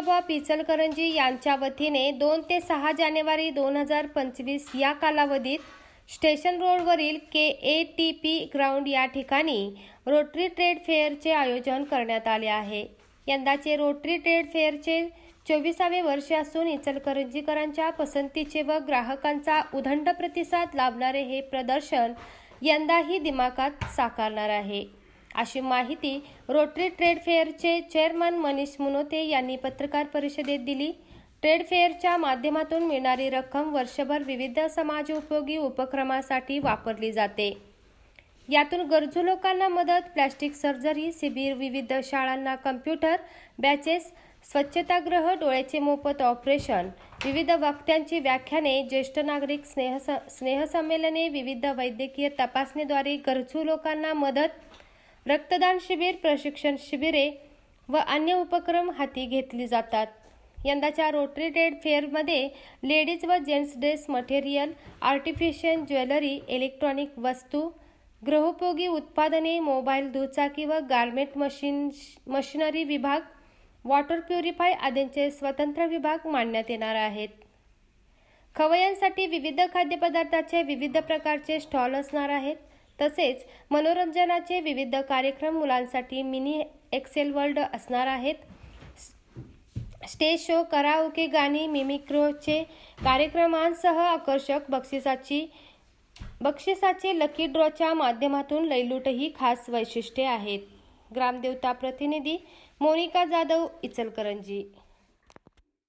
बाबा पिचलकरंजी इचलकरंजी यांच्या वतीने दोन ते सहा जानेवारी दोन हजार पंचवीस या कालावधीत स्टेशन रोडवरील K A T P ground या ठिकाणी रोटरी ट्रेड फेअरचे आयोजन करण्यात आले आहे. यंदाचे रोटरी ट्रेड फेअरचे चोवीसावे वर्ष असून इचलकरंजीकरांच्या पसंतीचे व ग्राहकांचा उदंड प्रतिसाद लाभणारे हे प्रदर्शन यंदाही दिमाकात साकारणार आहे. अशी माहिती रोटरी ट्रेड फेअरचे चेअरमन मनीष मुनोते यांनी पत्रकार परिषदेत दिली. ट्रेड फेअरच्या माध्यमातून मिळणारी रक्कम वर्षभर विविध समाजोपयोगी उपक्रमासाठी वापरली जाते. यातून गरजू लोकांना मदत प्लॅस्टिक सर्जरी शिबिर विविध शाळांना कम्प्युटर बॅचेस स्वच्छतागृह डोळ्याचे मोफत ऑपरेशन विविध वक्त्यांची व्याख्याने ज्येष्ठ नागरिक स्नेह स्नेहसंमेलने विविध वैद्यकीय तपासणीद्वारे गरजू लोकांना मदत रक्तदान शिबिर प्रशिक्षण शिबिरे व अन्य उपक्रम हाती घेतली जातात. यंदाच्या रोटरी ट्रेड फेअरमध्ये लेडीज व gents dress material artificial jewellery electronic वस्तू गृहोपयोगी उत्पादने मोबाईल दुचाकी व गार्मेंट मशीन मशिनरी विभाग वॉटर प्युरिफाय आदींचे स्वतंत्र विभाग मांडण्यात येणार आहेत. खवय्यांसाठी विविध खाद्यपदार्थाचे विविध प्रकारचे स्टॉल असणार आहेत. तसेच मनोरंजनाचे विविध कार्यक्रम मुलांसाठी मिनी एक्सेल वर्ल्ड असणार आहेत. स्टेज शो कराओके गाणी मिमिक्रोचे कार्यक्रमांसह आकर्षक बक्षिसाची बक्षिसाचे लकी ड्रॉच्या माध्यमातून लैलूटही खास वैशिष्ट्ये आहेत. ग्रामदेवता प्रतिनिधी मोनिका जाधव इचलकरंजी.